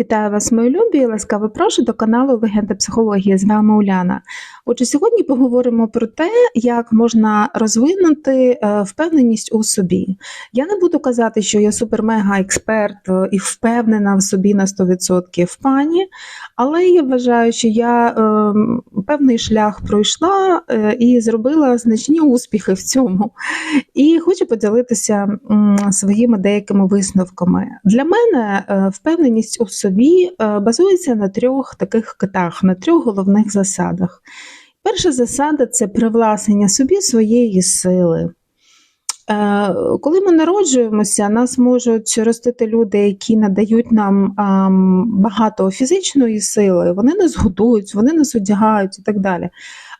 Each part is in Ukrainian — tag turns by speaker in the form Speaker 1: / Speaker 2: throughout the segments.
Speaker 1: Вітаю вас, мої любі, і ласкаво прошу до каналу Легенда психології. З вами Уляна. Отже, сьогодні поговоримо про те, як можна розвинути е, впевненість у собі. Я не буду казати, що я супер-мега експерт е, і впевнена в собі на 100% в пані, але я вважаю, що я е, певний шлях пройшла і зробила значні успіхи в цьому. І хочу поділитися своїми деякими висновками. Для мене впевненість у собі е, базується на трьох таких китах, на трьох головних засадах. Перша засада це привласнення собі своєї сили. Е, Коли ми народжуємося, нас можуть ростити люди, які надають нам багато фізичної сили, вони нас годують, вони нас одягають і так далі.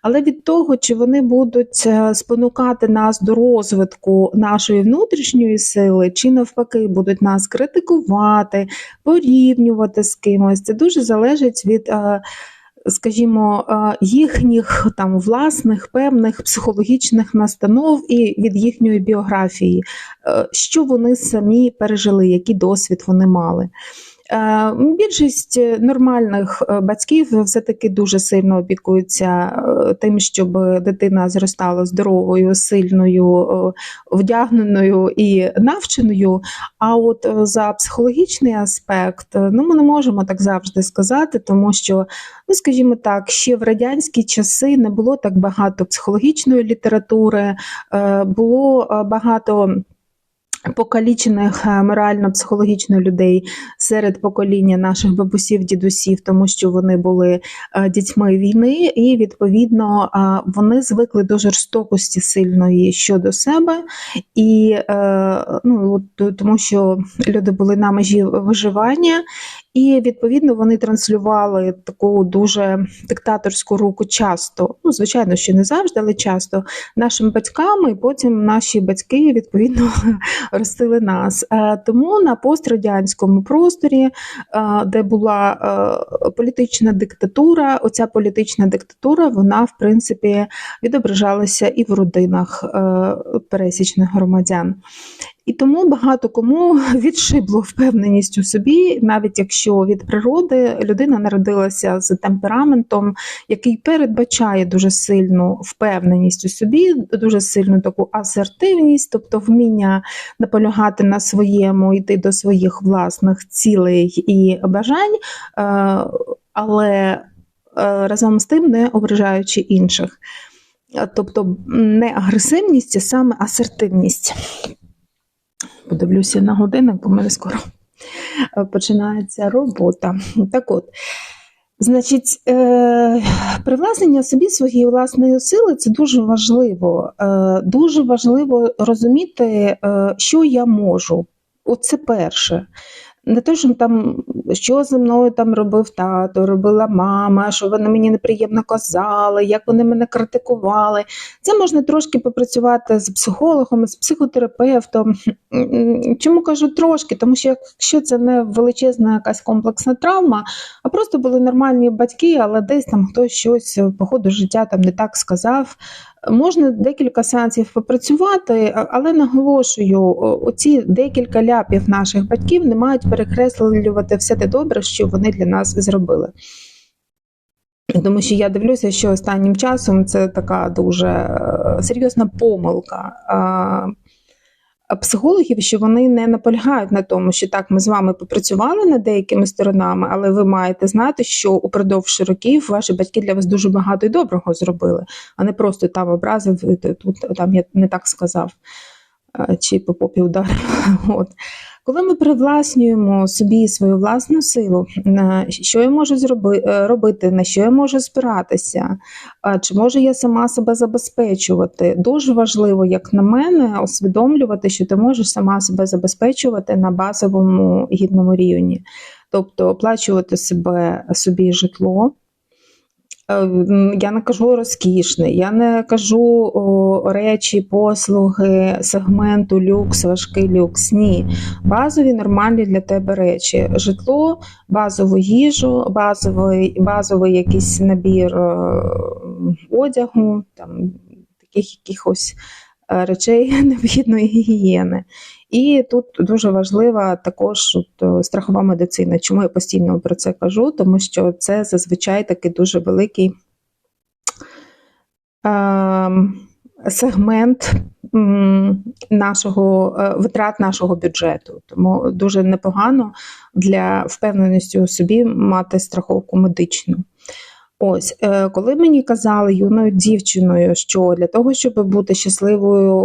Speaker 1: Але від того, чи вони будуть е, спонукати нас до розвитку нашої внутрішньої сили, чи навпаки будуть нас критикувати, порівнювати з кимось, це дуже залежить від. е, Скажімо, е, їхніх там власних певних психологічних настанов і від їхньої біографії, що вони самі пережили, який досвід вони мали. Е, Більшість нормальних е, батьків все-таки дуже сильно опікуються е, тим, щоб дитина зростала здоровою, сильною, е, вдягненою і навченою. А от е, за психологічний аспект, е, ну ми не можемо так завжди сказати, тому що, ну скажімо так, ще в радянські часи не було так багато психологічної літератури, е, було е, багато. Покалічених е, морально-психологічно людей серед покоління наших бабусів, дідусів, тому що вони були е, дітьми війни, і відповідно е, вони звикли до жорстокості сильної щодо себе, і ну, тому що люди були на межі виживання, і відповідно вони транслювали таку дуже диктаторську руку часто. Ну, звичайно, що не завжди, але часто нашим батькам, і потім наші батьки відповідно ростили нас. Е, Тому на пострадянському просторі, е, де була е, політична диктатура, оця політична диктатура, вона в принципі відображалася і в родинах пересічних громадян. І тому багато кому відшибло впевненість у собі, навіть якщо від природи людина народилася з темпераментом, який передбачає дуже сильну впевненість у собі, дуже сильну таку асертивність, тобто вміння наполягати на своєму, йти до своїх власних цілей і бажань, е, але е, разом з тим не ображаючи інших. Тобто не агресивність, а саме асертивність. Подивлюся на годинник, бо в мене скоро е, починається робота. Так от, значить, е, привласнення собі своєї власної сили це дуже важливо. Е, дуже важливо розуміти, е, що я можу. Оце перше. Не те, що там, що зі мною там робив тато, робила мама, що вони мені неприємно казали, як вони мене критикували. Це можна трошки попрацювати з психологом, з психотерапевтом. Чому кажу трошки? Тому що якщо це не величезна якась комплексна травма, а просто були нормальні батьки, але десь там хтось щось по ходу життя там не так сказав. Можна декілька сеансів попрацювати, але наголошую, оці декілька ляпів наших батьків не мають перекреслювати все те добре, що вони для нас зробили. Тому що я дивлюся, що останнім часом це така дуже е, серйозна помилка психологів, що вони не наполягають на тому, що так, ми з вами попрацювали над деякими сторонами, але ви маєте знати, що упродовж років ваші батьки для вас дуже багато і доброго зробили, а не просто там образив, тут там я не так сказав. е, Чи по попі ударив. Коли ми привласнюємо собі свою власну силу, що я можу е, робити, на що я можу спиратися, чи можу я сама себе забезпечувати, дуже важливо, як на мене, усвідомлювати, що ти можеш сама себе забезпечувати на базовому гідному рівні, тобто оплачувати себе собі житло. Е, Я не кажу розкішне, я не кажу о, речі, послуги, сегменту люкс, важкий люкс. Ні. Базові нормальні для тебе речі: житло, базову їжу, базовий, базовий якийсь набір е, одягу, там, таких якихось е, речей необхідної гігієни. І тут дуже важлива також от, страхова медицина. Чому я постійно про це кажу? Тому що це зазвичай такий дуже великий е, сегмент нашого витрат нашого бюджету. Тому дуже непогано для впевненості у собі мати страховку медичну. Ось, е, коли мені казали юною дівчиною, що для того, щоб бути щасливою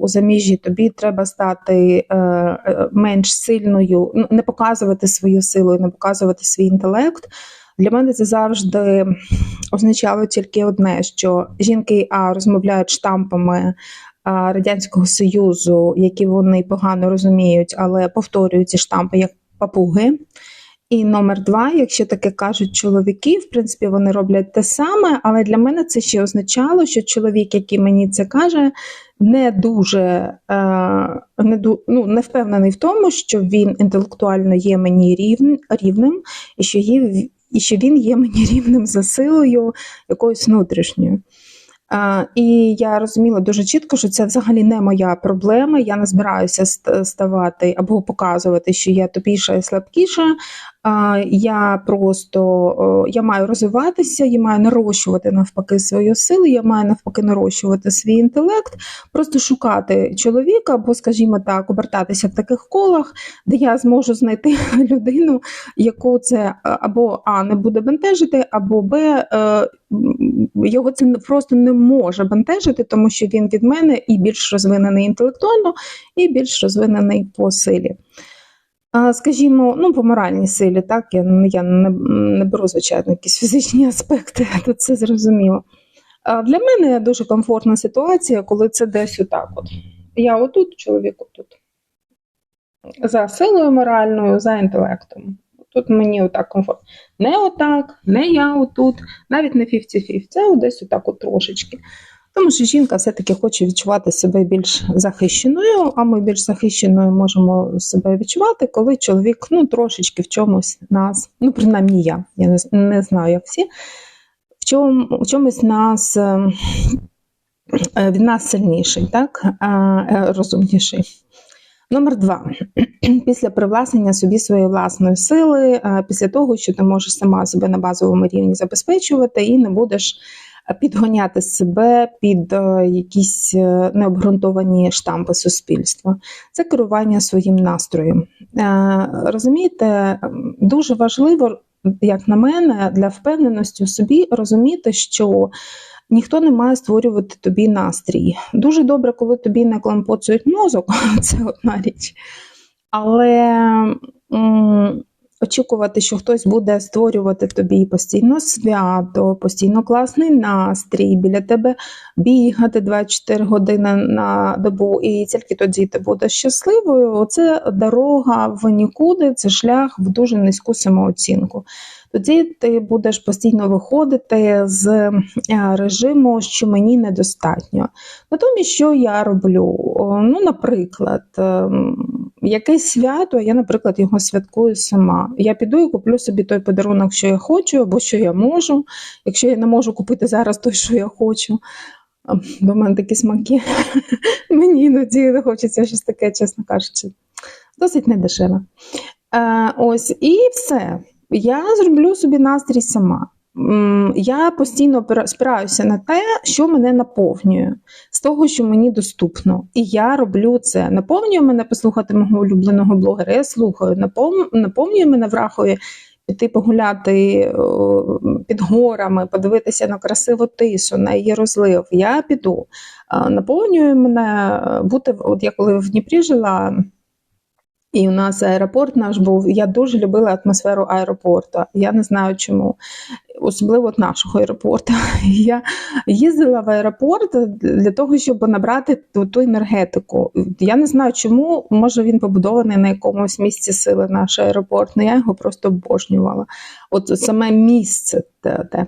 Speaker 1: у заміжжі, тобі треба стати е, е, менш сильною, ну, не показувати свою силу, не показувати свій інтелект. Для мене це завжди означало тільки одне: що жінки а розмовляють штампами Радянського Союзу, які вони погано розуміють, але повторюють ці штампи як папуги. І номер два, якщо таке кажуть чоловіки, в принципі, вони роблять те саме, але для мене це ще означало, що чоловік, який мені це каже, не дуже е, не ну, не впевнений в тому, що він інтелектуально є мені рівн, рівним, і що є, і що він є мені рівним за силою якоюсь внутрішньою. І я розуміла дуже чітко, що це взагалі не моя проблема. Я не збираюся ставати або показувати, що я тупіша і слабкіша. Я просто я маю розвиватися, я маю нарощувати навпаки свою силу, я маю навпаки нарощувати свій інтелект, просто шукати чоловіка, або, скажімо так, обертатися в таких колах, де я зможу знайти людину, яку це або А не буде бентежити, або Б е, його це просто не може бентежити, тому що він від мене і більш розвинений інтелектуально, і більш розвинений по силі. Скажімо, ну, по моральній силі, так, я я не не беру, звичайно, якісь фізичні аспекти, тут це зрозуміло. Для мене дуже комфортна ситуація, коли це десь отак. от. Я отут, чоловік отут. За силою моральною, за інтелектом. Тут мені отак комфортно. Не отак, не я отут, навіть не 50-50, це десь отак от трошечки. Тому що жінка все-таки хоче відчувати себе більш захищеною, а ми більш захищеною можемо себе відчувати, коли чоловік ну, трошечки в чомусь нас, ну, принаймні я, я не, знаю, як всі, в, чому, в чомусь нас е, е, від нас сильніший, так, е, розумніший. Номер два. Після привласнення собі своєї власної сили, після того, що ти можеш сама себе на базовому рівні забезпечувати і не будеш підгоняти себе під е, якісь е, необґрунтовані штампи суспільства. Це керування своїм настроєм. Е, розумієте, дуже важливо, як на мене, для впевненості у собі розуміти, що. Ніхто не має створювати тобі настрій. Дуже добре, коли тобі не клампоцують мозок, це одна річ. Але очікувати, що хтось буде створювати тобі постійно свято, постійно класний настрій, біля тебе бігати 24 години на добу, і тільки тоді ти будеш щасливою. Оце дорога в нікуди, це шлях в дуже низьку самооцінку. Тоді ти будеш постійно виходити з е, режиму, що мені недостатньо. Натомість, що я роблю? Ну, наприклад, ем, якесь свято, я, наприклад, його святкую сама. Я піду і куплю собі той подарунок, що я хочу, або що я можу. Якщо я не можу купити зараз той, що я хочу. Бо в мене такі смаки. Мені іноді хочеться щось таке, чесно кажучи, досить недешеве. Е, Ось і все. Я зроблю собі настрій сама я постійно спираюся на те, що мене наповнює, з того, що мені доступно. І я роблю це. Наповнює мене послухати мого улюбленого блогера. Я слухаю, наповнює мене в Рахові піти погуляти під горами, подивитися на красиву тису, на її розлив. Я піду. Наповнює мене бути, от я коли в Дніпрі жила. І у нас аеропорт наш був. Я дуже любила атмосферу аеропорту. Я не знаю чому, особливо от нашого аеропорту. Я їздила в аеропорт для того, щоб набрати ту, ту енергетику. Я не знаю чому, може він побудований на якомусь місці сили наш аеропорт, але я його просто обожнювала. От саме місце те.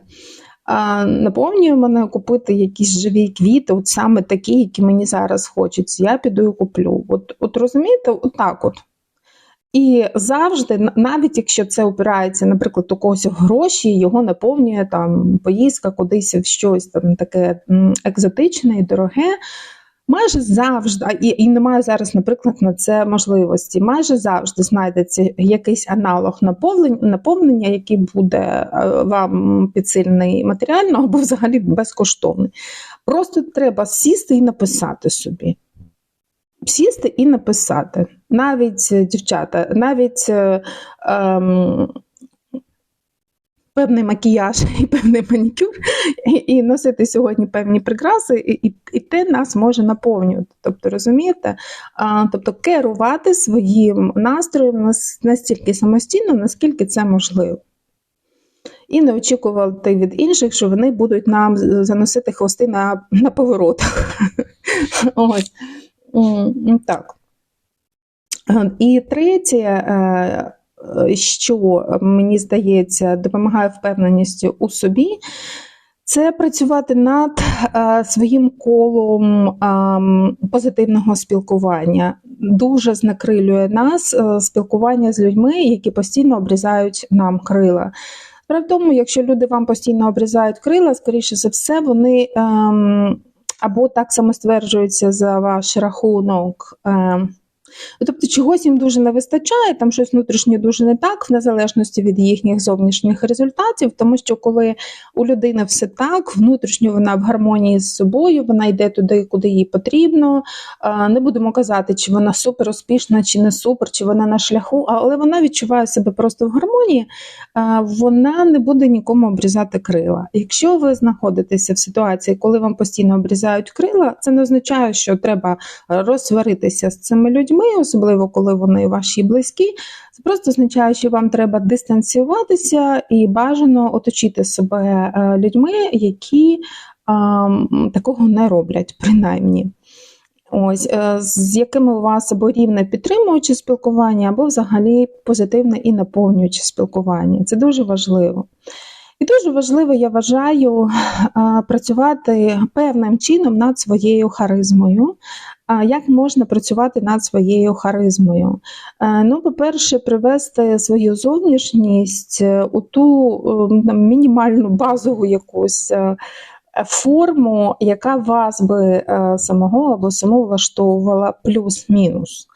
Speaker 1: А, Наповнює мене купити якісь живі квіти, от саме такі, які мені зараз хочеться. Я піду і куплю. От от розумієте, отак от. І завжди, навіть якщо це опирається, наприклад, у когось гроші, його наповнює там поїздка кудись в щось там таке екзотичне і дороге. Майже завжди, і, і немає зараз, наприклад, на це можливості. Майже завжди знайдеться якийсь аналог наповнення, наповнення який буде е, вам підсильний матеріально або взагалі безкоштовний. Просто треба сісти і написати собі. Сісти і написати. Навіть е, дівчата, навіть е, ем, певний макіяж і певний манікюр, і, і носити сьогодні певні прикраси, і, і, і те нас може наповнювати. Тобто, розумієте? А, тобто керувати своїм настроєм настільки самостійно, наскільки це можливо. І не очікувати від інших, що вони будуть нам заносити хвости на, на поворотах. Ось. Так. І третє, е, е, що мені здається, допомагає впевненістю у собі, це працювати над е, своїм колом ем, позитивного спілкування. Дуже знекрилює нас спілкування з людьми, які постійно обрізають нам крила. В тому, якщо люди вам постійно обрізають крила, скоріше за все, вони ем, або так само стверджуються за ваш рахунок. Ну, Тобто чогось їм дуже не вистачає, там щось внутрішнє дуже не так, в незалежності від їхніх зовнішніх результатів, тому що коли у людини все так, внутрішньо вона в гармонії з собою, вона йде туди, куди їй потрібно. Не будемо казати, чи вона супер успішна, чи не супер, чи вона на шляху, але вона відчуває себе просто в гармонії, вона не буде нікому обрізати крила. Якщо ви знаходитеся в ситуації, коли вам постійно обрізають крила, це не означає, що треба розсваритися з цими людьми, особливо коли вони ваші близькі. Це просто означає, що вам треба дистанціюватися і бажано оточити себе е, людьми, які а, такого не роблять, принаймні. Ось, е, з якими у вас або рівне підтримуюче спілкування, або взагалі позитивне і наповнююче спілкування. Це дуже важливо. І дуже важливо, я вважаю, працювати певним чином над своєю харизмою. А Як можна працювати над своєю харизмою? Е, Ну, по-перше, привести свою зовнішність е, у ту е, там, мінімальну базову якусь е, форму, яка вас би самого або саму влаштовувала плюс-мінус.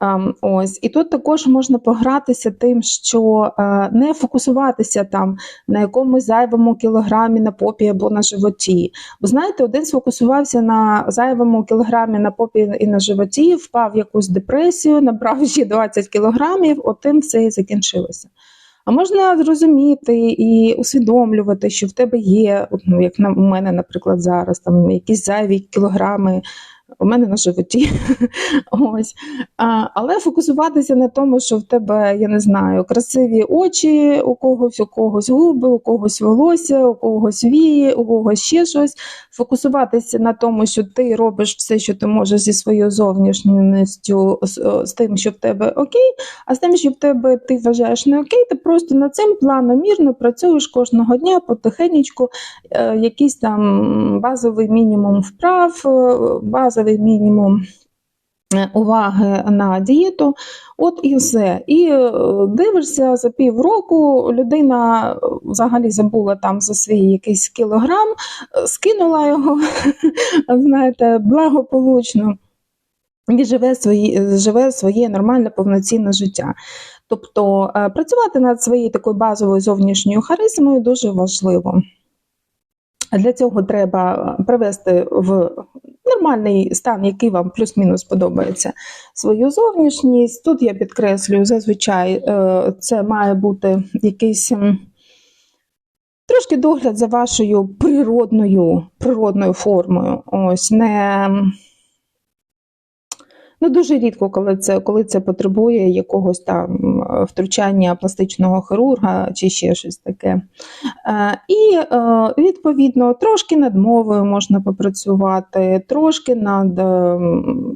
Speaker 1: Ем, Ось і тут також можна погратися тим, що е, не фокусуватися там на якомусь зайвому кілограмі на попі або на животі. Бо знаєте, один сфокусувався на зайвому кілограмі на попі і на животі, впав в якусь депресію, набрав ще 20 кілограмів, отим все і закінчилося. А можна зрозуміти і усвідомлювати, що в тебе є, ну, як на у мене, наприклад, зараз там якісь зайві кілограми. У мене на животі. Ось. А, але фокусуватися на тому, що в тебе, я не знаю, красиві очі, у когось, у когось губи, у когось волосся, у когось вії, у когось ще щось. Фокусуватися на тому, що ти робиш все, що ти можеш зі своєю зовнішністю, з, з тим, що в тебе окей, а з тим, що в тебе ти вважаєш не окей, ти просто над цим планомірно працюєш кожного дня потихенечку, е, якийсь там базовий мінімум вправ, е, базовий мінімум е, уваги на дієту, от і все. І е, дивишся за півроку, людина е, взагалі забула там за свій якийсь кілограм, скинула його, знаєте, благополучно. І живе, свої, живе своє нормальне повноцінне життя. Тобто працювати над своєю такою базовою зовнішньою харизмою дуже важливо. Для цього треба привести в нормальний стан, який вам плюс-мінус подобається, свою зовнішність. Тут я підкреслюю, зазвичай е, це має бути якийсь трошки догляд за вашою природною, природною формою. Ось не. Ну, дуже рідко, коли це, коли це потребує якогось там е, втручання пластичного хірурга чи ще щось таке. Е, І е, відповідно трошки над мовою можна попрацювати, трошки над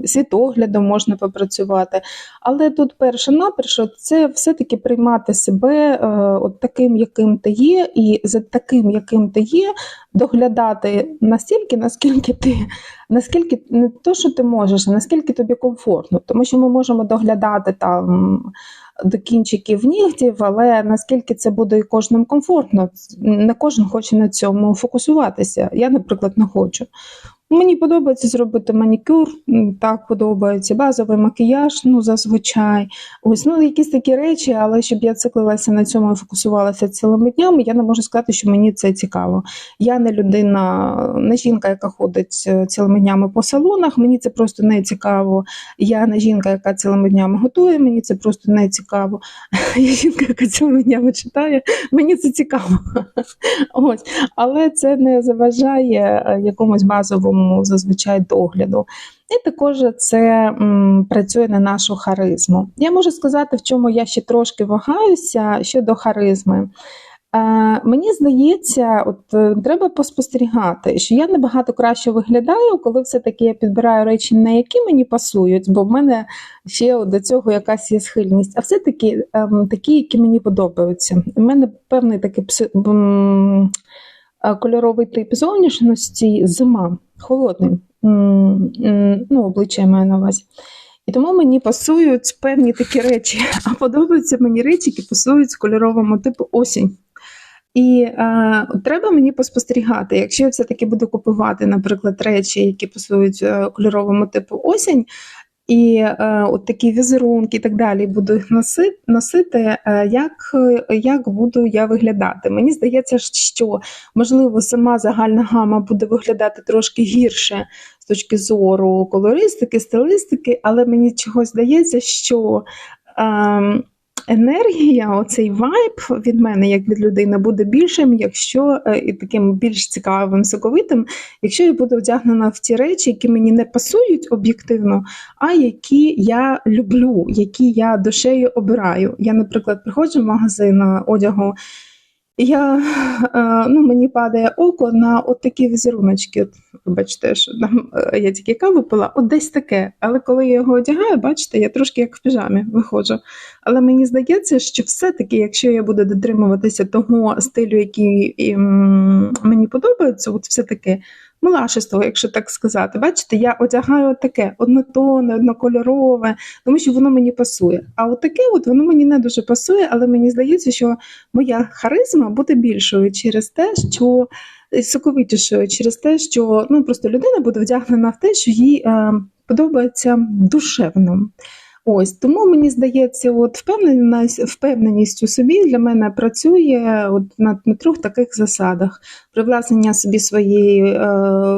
Speaker 1: світоглядом можна попрацювати. Але тут перше наперше це все-таки приймати себе от таким, яким ти є, і за таким, яким ти є, доглядати настільки, наскільки ти наскільки не то, що ти можеш, а наскільки тобі комфортно. Тому що ми можемо доглядати там до кінчиків нігтів, але наскільки це буде кожним комфортно, не кожен хоче на цьому фокусуватися. Я, наприклад, не хочу. Мені подобається зробити манікюр, так подобається, базовий макіяж, ну зазвичай. Ось ну якісь такі речі, але щоб я циклилася на цьому і фокусувалася цілими днями, я не можу сказати, що мені це цікаво. Я не людина, не жінка, яка ходить е, цілими днями по салонах. Мені це просто не цікаво. Я не жінка, яка цілими днями готує, мені це просто не цікаво. Я жінка, яка цілими днями читає, мені це цікаво. Ось, але це не заважає е, якомусь базовому зазвичай догляду. І також це м, працює на нашу харизму. Я можу сказати, в чому я ще трошки вагаюся щодо харизми. Е, мені здається, от е, треба поспостерігати, що я набагато краще виглядаю, коли все-таки я підбираю речі, не які мені пасують, бо в мене ще до цього якась є схильність, а все-таки ем, такі, які мені подобаються. У мене певний такий пси, е, кольоровий тип зовнішності зима, холодний. Ну, обличчя я маю на увазі. І тому мені пасують певні такі речі, а подобаються мені речі, які пасують кольоровому типу осінь. І е, треба мені поспостерігати, якщо я все-таки буду купувати, наприклад, речі, які пасують е, кольоровому типу осінь, і е, от такі візерунки і так далі буду носити, е, як, як буду я виглядати. Мені здається, що можливо сама загальна гама буде виглядати трошки гірше з точки зору колористики, стилістики, але мені чогось здається, що. Е, енергія, оцей вайб від мене, як від людини, буде більшим, якщо е, і таким більш цікавим, соковитим, якщо я буду одягнена в ті речі, які мені не пасують об'єктивно, а які я люблю, які я душею обираю. Я, наприклад, приходжу в магазин одягу. Я, е, ну, Мені падає око на от такі візеруночки. Бачите, що там е, я тільки каву пила, от десь таке. Але коли я його одягаю, бачите, я трошки як в піжамі виходжу. Але мені здається, що все-таки, якщо я буду дотримуватися того стилю, який м, мені подобається, от все-таки милашество, якщо так сказати. Бачите, я одягаю таке однотонне, однокольорове, тому що воно мені пасує. А от таке от воно мені не дуже пасує, але мені здається, що моя харизма буде більшою через те, що соковитішою, через те, що ну просто людина буде вдягнена в те, що їй е, подобається душевно. Ось тому мені здається, от впевненість, впевненість у собі для мене працює от на, на трьох таких засадах: привласнення собі своєї е,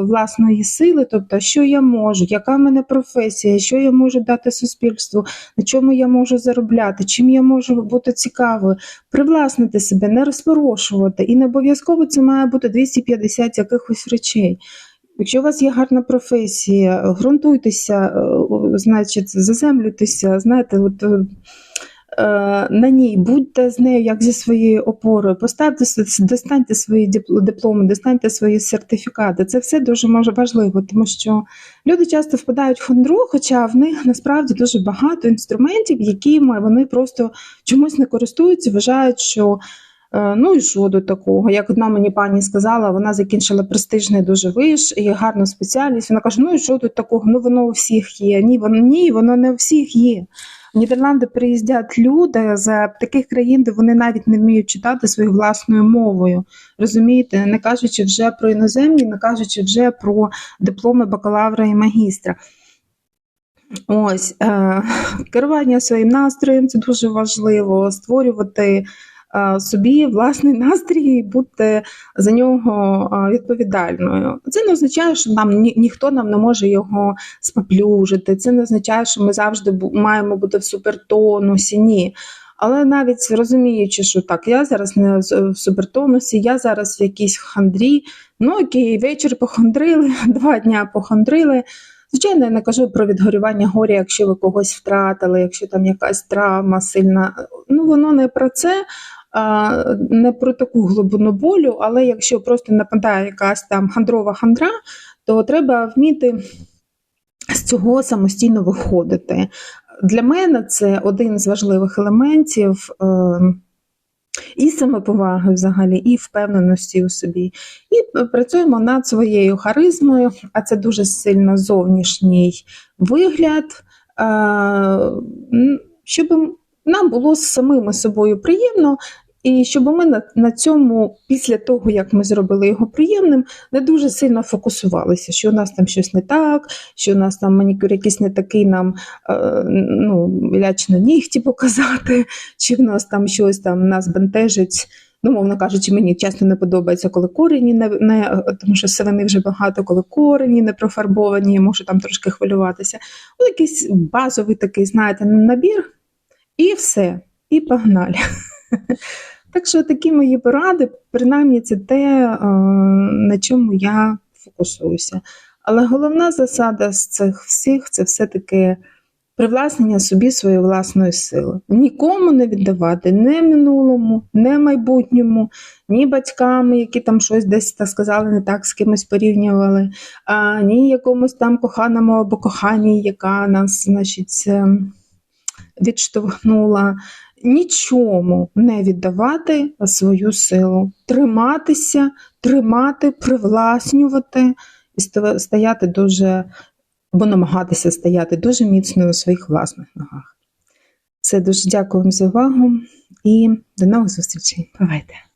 Speaker 1: власної сили, тобто, що я можу, яка в мене професія, що я можу дати суспільству, на чому я можу заробляти, чим я можу бути цікавою, привласнити себе, не розпорошувати. І не обов'язково це має бути 250 якихось речей. Якщо у вас є гарна професія, ґрунтуйтеся, е, значить, заземлюйтеся, знаєте, от. Е, на ній будьте з нею як зі своєю опорою, поставте достаньте свої дипломи, достаньте свої сертифікати. Це все дуже важливо, тому що люди часто впадають в хандру, хоча в них насправді дуже багато інструментів, якими вони просто чомусь не користуються, вважають, що Е, ну і що до такого? Як одна мені пані сказала, вона закінчила престижний дуже виш і гарну спеціальність. Вона каже: Ну і що тут такого? Ну воно у всіх є. Ні, воно ні, воно не у всіх є. В Нідерланди приїздять люди з таких країн, де вони навіть не вміють читати своєю власною мовою. Розумієте, не кажучи вже про іноземні, не кажучи вже про дипломи бакалавра і магістра. Ось е, керування своїм настроєм це дуже важливо, створювати собі власний настрій і бути за нього відповідальною. Це не означає, що нам ні, ніхто нам не може його споплюжити. Це не означає, що ми завжди маємо бути в супертонусі. Ні. Але навіть розуміючи, що так, я зараз не в супертонусі, я зараз в якійсь хандрі, ну окей, вечір похандрили, два дня похандрили. Звичайно, я не кажу про відгорювання горя, якщо ви когось втратили, якщо там якась травма сильна. Ну воно не про це, не про таку глибину болю, але якщо просто нападає якась там хандрова хандра, то треба вміти з цього самостійно виходити. Для мене це один з важливих елементів. Е, і самоповаги взагалі, і впевненості у собі. І працюємо над своєю харизмою, а це дуже сильно зовнішній вигляд, щоб нам було з самими собою приємно, І щоб ми на, на цьому, після того, як ми зробили його приємним, не дуже сильно фокусувалися, що у нас там щось не так, що у нас там манікюр якийсь не такий нам е, ну, лячно нігті показати, чи в нас там щось там нас бентежить. Ну, мовно кажучи, мені часто не подобається, коли корені не, не тому що сивини вже багато, коли корені не профарбовані, я можу там трошки хвилюватися. Ось якийсь базовий такий, знаєте, набір, і все, і погнали. Так що такі мої поради, принаймні, це те, е, на чому я фокусуюся. Але головна засада з цих всіх це все-таки привласнення собі своєї власної сили. Нікому не віддавати ні минулому, ні майбутньому, ні батькам, які там щось десь так сказали, не так з кимось порівнювали, а, ні якомусь там коханому або коханій, яка нас, значить, ем, відштовхнула. Нічому не віддавати свою силу, триматися, тримати, привласнювати і стояти дуже, або намагатися стояти дуже міцно на своїх власних ногах. Все, дуже дякую вам за увагу і до нових зустрічей. Бувайте!